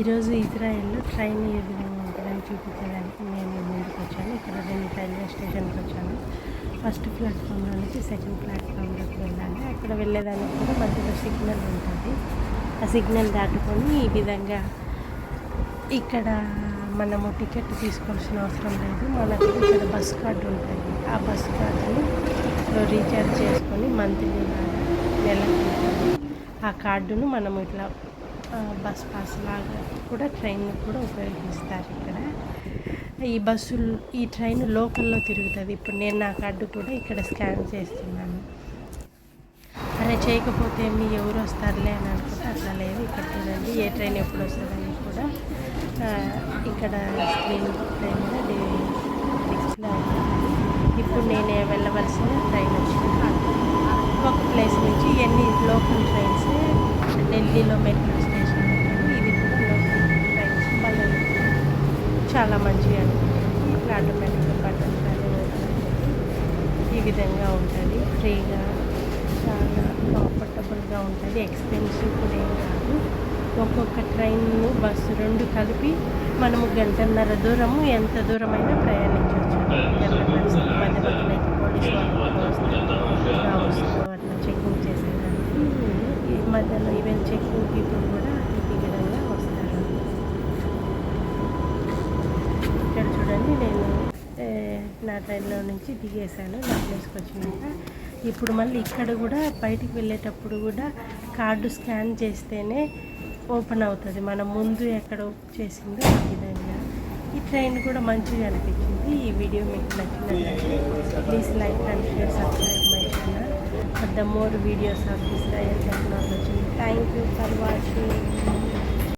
ఈరోజు ఇజ్రాయెల్లో ట్రైన్ ఏ విధంగా ఉంటుందని చూపించడానికి నేను ముందుకు వచ్చాను. ఇక్కడ రెండు రైల్వే స్టేషన్కి వచ్చాను. ఫస్ట్ ప్లాట్ఫామ్లో నుంచి సెకండ్ ప్లాట్ఫామ్లోకి వెళ్ళాలి. అక్కడ వెళ్ళేదానికి కూడా మధ్యలో సిగ్నల్ ఉంటుంది. ఆ సిగ్నల్ దాటుకొని ఈ విధంగా ఇక్కడ మనము టికెట్ తీసుకోవాల్సిన అవసరం లేదు. మనకు ఇక్కడ బస్ కార్డు ఉంటుంది. ఆ బస్ కార్డుని రీఛార్జ్ చేసుకొని మంత్లీ నెలకు ఆ కార్డును మనం ఇట్లా బస్ పాస్ లాగా కూడా ట్రైన్ కూడా ఉపయోగిస్తారు ఇక్కడ. ఈ బస్సులు ఈ ట్రైన్ లోకల్లో తిరుగుతుంది. ఇప్పుడు నేను నా కార్డు కూడా ఇక్కడ స్కాన్ చేస్తున్నాను. అరే చేయకపోతే మీ ఎవరు వస్తారులే అని అనుకుంటే అట్లా లేదు. ఇక్కడ చూడండి ఏ ట్రైన్ ఎప్పుడు వస్తుందని కూడా ఇక్కడ స్క్రీన్ ట్రైన్ డిస్ప్లే ఇప్పుడు నేను వెళ్ళవలసిన ట్రైన్ వచ్చింది. ఒక ప్లేస్ నుంచి ఎన్ని లోకల్ ట్రైన్స్ ఢిల్లీలో మెట్రో చాలా మంచిగా అనిపిస్తుంది. ఇట్లా ఆటోమేటిక్గా బటన్ ఈ విధంగా ఉంటుంది. ఫ్రీగా చాలా కంఫర్టబుల్గా ఉంటుంది. ఎక్స్పెన్సివ్ కూడా ఏం కాదు. ఒక్కొక్క ట్రైన్ బస్సు రెండు కలిపి మనము గంటన్నర దూరము ఎంత దూరమైనా ప్రయాణించవచ్చు ఎవరి పరిస్థితి మధ్య మధ్యలో అయితే పోలీసు వాళ్ళు కూడా వస్తారు రావచ్చు అట్లా చెకింగ్ చేసేదానికి ఈ మధ్యలో ఈవెన్ చెకింగ్ పీపుల్ కూడా ఈ విధంగా వస్తారు ఇక్కడ నేను నా ట్రైన్లో నుంచి దిగేశాను నా ప్లేస్కి వచ్చినాక. ఇప్పుడు మళ్ళీ ఇక్కడ కూడా బయటికి వెళ్ళేటప్పుడు కూడా కార్డు స్కాన్ చేస్తేనే ఓపెన్ అవుతుంది. మన ముందు ఎక్కడ చేసిందో ఆ విధంగా. ఈ ట్రైన్ కూడా మంచిగా అనిపించింది. ఈ వీడియో మీకు నచ్చినట్లయితే please like and share subscribe my channel. For the more videos of Israel technology thank you for watching